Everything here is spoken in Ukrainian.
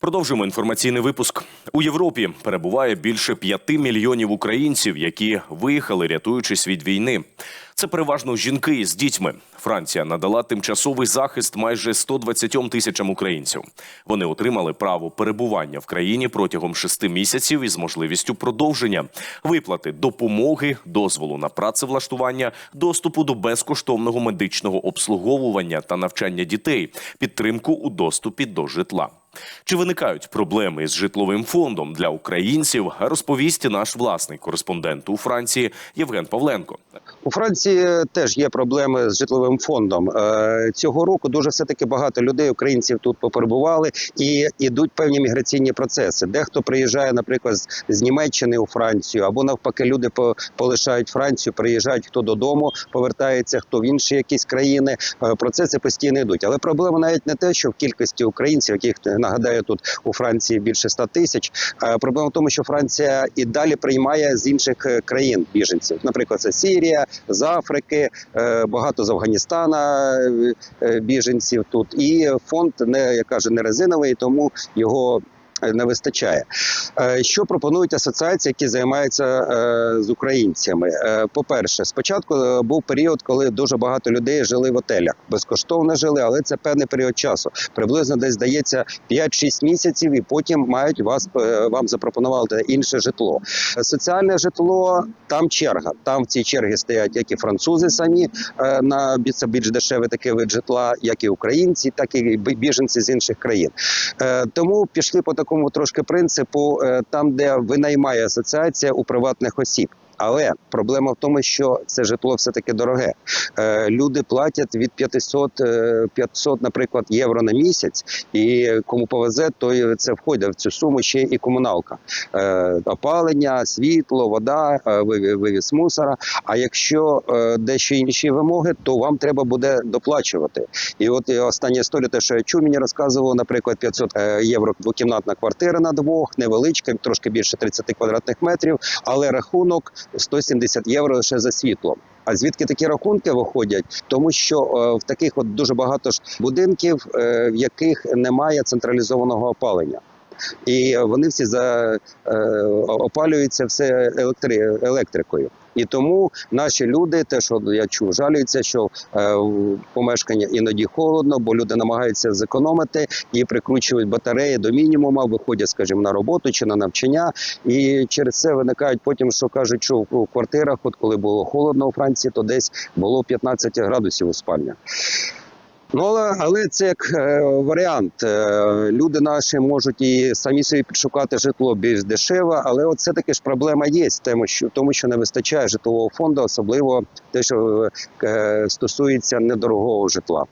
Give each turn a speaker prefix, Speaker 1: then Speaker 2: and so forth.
Speaker 1: Продовжуємо інформаційний випуск. У Європі перебуває більше п'яти мільйонів українців, які виїхали, рятуючись від війни. Це переважно жінки з дітьми. Франція надала тимчасовий захист майже 120 тисячам українців. Вони отримали право перебування в країні протягом шести місяців із можливістю продовження, виплати допомоги, дозволу на працевлаштування, доступу до безкоштовного медичного обслуговування та навчання дітей, підтримку у доступі до житла. Чи виникають проблеми з житловим фондом для українців? Розповість наш власний кореспондент у Франції Євген Павленко.
Speaker 2: У Франції теж є проблеми з житловим фондом. Е, Цього року дуже все таки багато людей, українців тут поперебували і йдуть певні міграційні процеси. Дехто приїжджає, наприклад, з- Німеччини у Францію, або навпаки, люди полишають Францію, приїжджають хто додому, повертається, хто в інші якісь країни. Е, Процеси постійно йдуть. Але проблема навіть не те, що в кількості українців, яких нагадаю, тут у Франції більше 100 тисяч. Проблема в тому, що Франція і далі приймає з інших е, країн біженців. Наприклад, це Сирія, з Африки, е, багато з Афганістана е, е, біженців тут. І фонд не я каже, не резиновий, тому його. Е, Не вистачає. Е, Що пропонують асоціації, які займаються е, з українцями? По-перше, спочатку був період, коли дуже багато людей жили в отелях. Безкоштовно жили, але це певний період часу. Приблизно десь здається 5-6 місяців, і потім мають вас вам запропонувати інше житло. Соціальне житло там черга. Там в цій чергі стоять як і французи самі на це більш дешеве таке вид житла, як і українці, так і біженці з інших країн. Тому пішли по такому трошки принципу, е, там, де винаймає асоціація у приватних осіб. Але проблема в тому, що це житло все таки дороге. Е, Люди платять від 500, е, 500, наприклад, євро на місяць, і кому повезе, то це входить в цю суму ще і комуналка, Е, опалення, світло, вода, е, виві- вивіз мусора. А якщо е, дещо інші вимоги, то вам треба буде доплачувати. І от остання історія, те, що я чув, мені розказував, наприклад, 500 е, євро двокімнатна квартира на двох, невеличка, трошки більше 30 квадратних метрів, але рахунок 170 євро лише за світло. А звідки такі рахунки виходять? Тому що е, в таких от дуже багато ж будинків, е, в яких немає централізованого опалення. І вони всі за, е, опалюються все електри, електрикою. І тому наші люди, те, що я чув, жалюються, що е, в помешкання іноді холодно, бо люди намагаються зекономити і прикручують батареї до мінімуму, виходять, скажімо, на роботу чи на навчання. І через це виникають потім, що кажуть, що в квартирах, от коли було холодно у Франції, то десь було 15 градусів у спальнях. Ну, але, але це як е, варіант. Е, люди наші можуть і самі собі підшукати житло більш дешеве, але от все таки ж проблема є в тому, що, тому, що не вистачає житлового фонду, особливо те, що е, стосується недорогого житла.